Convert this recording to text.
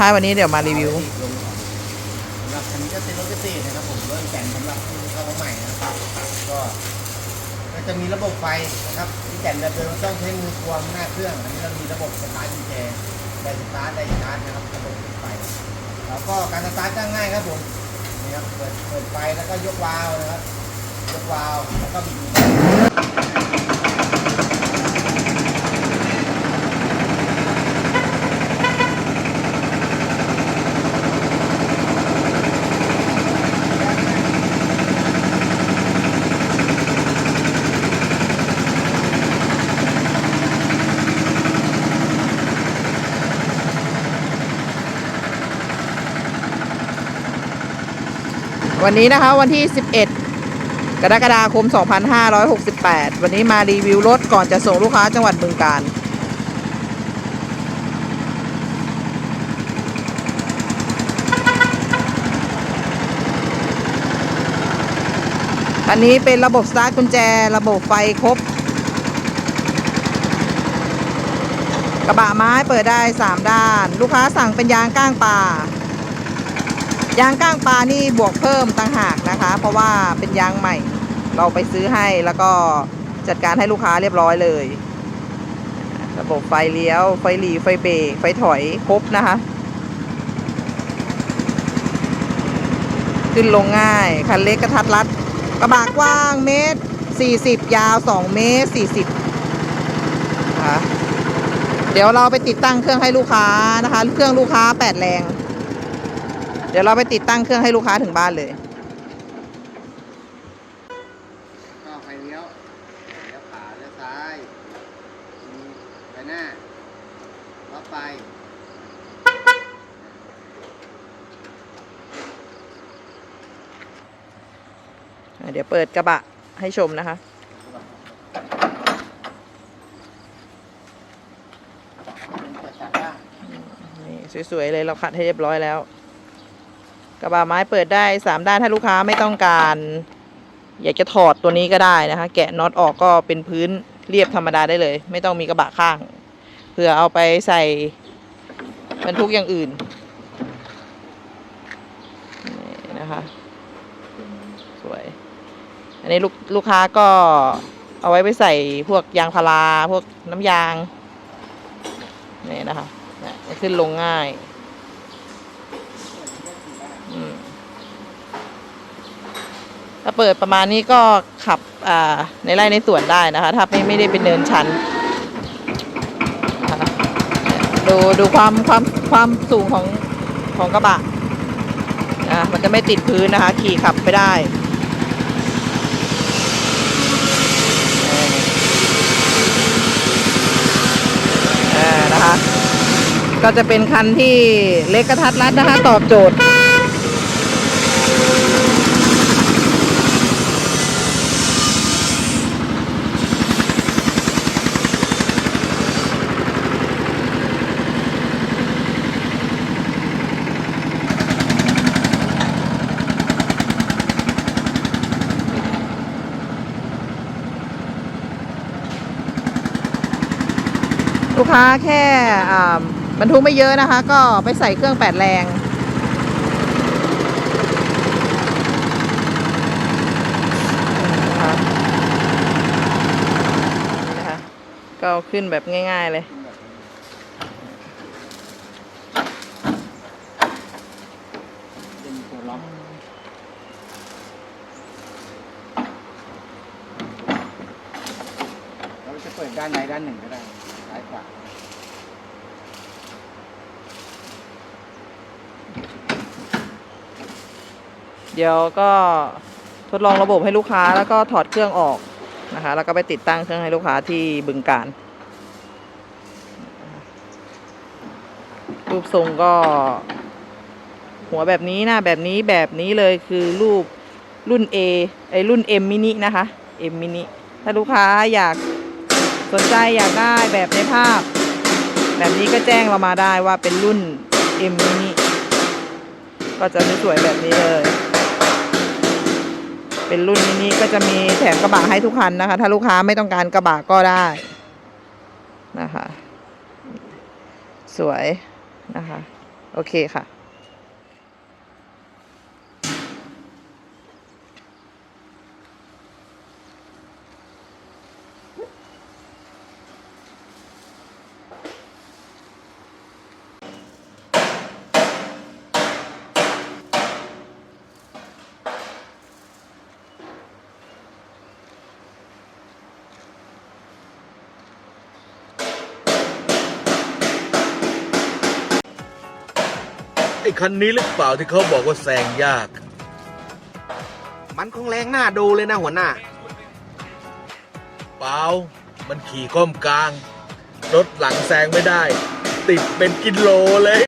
นะคะ วันนี้เดี๋ยวมารีวิวลงก่อนสำหรับคันนี้ก็เป็นรถพิเศษนะครับผมรถแต่งสำหรับผู้เข้ามาใหม่นะครับก็ก็จะมีระบบไฟนะครับที่แต่งแบบเดิมต้องใช้มือควงหน้าเครื่องอันนี้เรามีระบบสตาร์ทกุญแจได้สตาร์ทได้ชาร์จนะครับระบบไฟแล้วก็การสตาร์ทก็ง่ายครับผมนี่ครับเปิดเปิดไฟแล้วก็ยกวาล์วนะครับยกวาล์วแล้วก็บิด วันนี้นะคะวันที่ 11 กรกฎาคม 2568 วันนี้มารีวิวรถก่อนจะส่งลูกค้าจังหวัดบึงกาฬอันนี้เป็นระบบสตาร์ทกุญแจระบบไฟครบ กระบะไม้เปิดได้ 3 ด้าน ลูกค้าสั่งเป็นยางก้างปลา ยางก้างปลานี่บวกเพิ่มต่างหากนะคะ เพราะว่าเป็นยางใหม่ เราไปซื้อให้แล้วก็จัดการให้ลูกค้าเรียบร้อยเลย ระบบไฟเลี้ยว ไฟหลีไฟเบรกไฟถอยครบนะคะ ขึ้นลงง่าย คันเล็กกระทัดรัด กระบะกว้างเมตร 40 ยาว 2 เมตร 40นะคะเดี๋ยวเราไปติดตั้งเครื่องให้ลูกค้านะคะ เครื่องลูกค้า 8 แรง เดี๋ยวเราไปติดตั้งเครื่องให้ลูกค้าถึงบ้านเลยก็ไฟเลี้ยวเลี้ยวขวาเลี้ยวซ้ายมีไฟหน้าล้อไฟอะเดี๋ยวเปิดกระบะให้ชมนะคะเป็นกระจกล่างนี่สวยๆเลยเราขัดให้เรียบร้อยแล้ว กระบะไม้เปิดได้สามด้านถ้าลูกค้าไม่ต้องการ อยากจะถอดตัวนี้ก็ได้นะคะ แกะน็อตออกก็เป็นพื้นเรียบธรรมดาได้เลย ไม่ต้องมีกระบะข้างเพื่อเอาไปใส่บรรทุกอย่างอื่นนี่นะคะสวย อันนี้ลูกลูกค้าก็เอาไว้ไปใส่พวกยางพาราพวกน้ำยางนี่นะคะขึ้นลงง่ายอืม ถ้าเปิดประมาณนี้ก็ขับในไร่ในสวนได้นะคะ ถ้าไม่ไม่ได้เป็นเนินชันนะคะดูดูความความความสูงของของกระบะนะมันจะไม่ติดพื้นนะคะ ขี่ขับไปได้นะคะ ก็จะเป็นคันที่เล็กกระทัดรัดนะคะ ตอบโจทย์ ลูกค้าแค่บรรทุกไม่เยอะนะคะ ก็ไปใส่เครื่องแปดแรงนะคะก็ขึ้นแบบง่าย ๆเลยเราจะเปิดด้านใดด้านหนึ่งก็ได้ ซ้ายขวาเดี๋ยวก็ทดลองระบบให้ลูกค้าแล้วก็ถอดเครื่องออกนะคะ แล้วก็ไปติดตั้งเครื่องให้ลูกค้าที่บึงการ รูปทรงก็ หัวแบบนี้หน้าแบบนี้แบบนี้เลยคือรูปรุ่น A ไอรุ่น M mini นะคะ M mini ถ้าลูกค้าอยาก สนใจอยากได้แบบในภาพ แบบนี้ก็แจ้งเรามาได้ว่าเป็นรุ่น M mini ก็จะสวยแบบนี้เลย เป็นรุ่นมินิก็จะมีแถมกระบะให้ทุกคันนะคะ ถ้าลูกค้าไม่ต้องการกระบะก็ได้นะคะ สวยนะคะ โอเคค่ะ ไอ้คันนี้หรือเปล่าที่เขาบอกว่าแซงยาก มันคงแรงหน้าดูเลยนะหัวหน้า เปล่า มันขี่ก้อมกลาง รถหลังแซงไม่ได้ ติดเป็นกิโลเลย